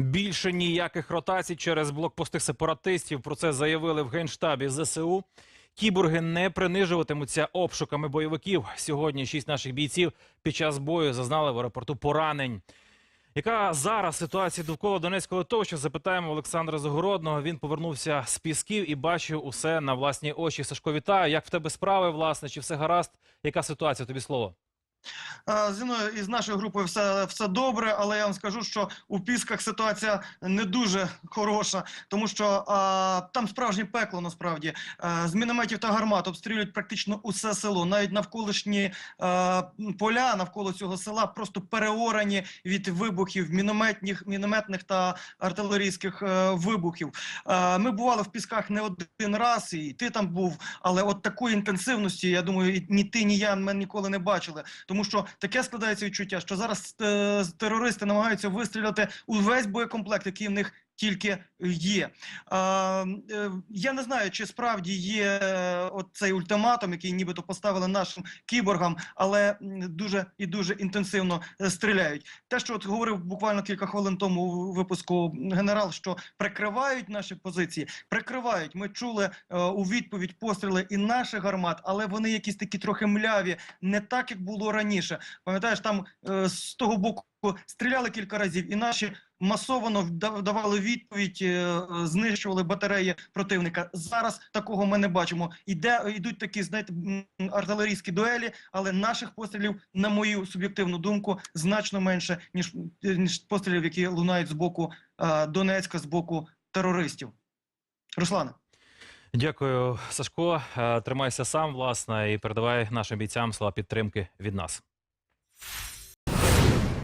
Більше ніяких ротацій через блокпости сепаратистів. Про це заявили в генштабі ЗСУ. Кіборги не принижуватимуться обшуками бойовиків. Сьогодні шість наших бійців під час бою зазнали в аеропорту поранень. Яка зараз ситуація довкола Донецького литовища? Запитаємо Олександра Загородного. Він повернувся з пісків і бачив усе на власні очі. Сашко, вітаю. Як в тебе справи, власне? Чи все гаразд? Яка ситуація? Тобі слово? А, Зі мною і з нашою групою все, все добре, але я вам скажу, що у Пісках ситуація не дуже хороша, тому що а, там справжнє пекло насправді. А, з мінометів та гармат обстрілюють практично усе село. Навіть навколишні а, поля навколо цього села просто переорані від вибухів, мінометних, мінометних та артилерійських е, вибухів. А, ми бували в Пісках не один раз, і ти там був, але от такої інтенсивності, я думаю, ні ти, ні я ми ніколи не бачили. Тому що таке складається відчуття, що зараз е, терористи намагаються вистріляти увесь боєкомплект, який в них тільки є. Е, я не знаю, чи справді є е, от цей ультиматум, який нібито поставили нашим кіборгам, але дуже і дуже інтенсивно е, стріляють. Те, що от говорив буквально кілька хвилин тому у випуску генерал, що прикривають наші позиції, прикривають. Ми чули у відповідь постріли і наших гармат, але вони якісь такі трохи мляві, не так як було раніше. Пам'ятаєш, там з того боку стріляли кілька разів, і наші масово вда- давали відповідь, е, е, знищували батареї противника. Зараз такого ми не бачимо. Іде йдуть такі, знаєте, артилерійські дуелі, але наших пострілів, на мою суб'єктивну думку, значно менше ніж, ніж пострілів, які лунають з боку е, Донецька, з боку терористів. Руслане. Дякую, Сашко. Е, Тримайся сам, власне, і передавай нашим бійцям слова підтримки від нас.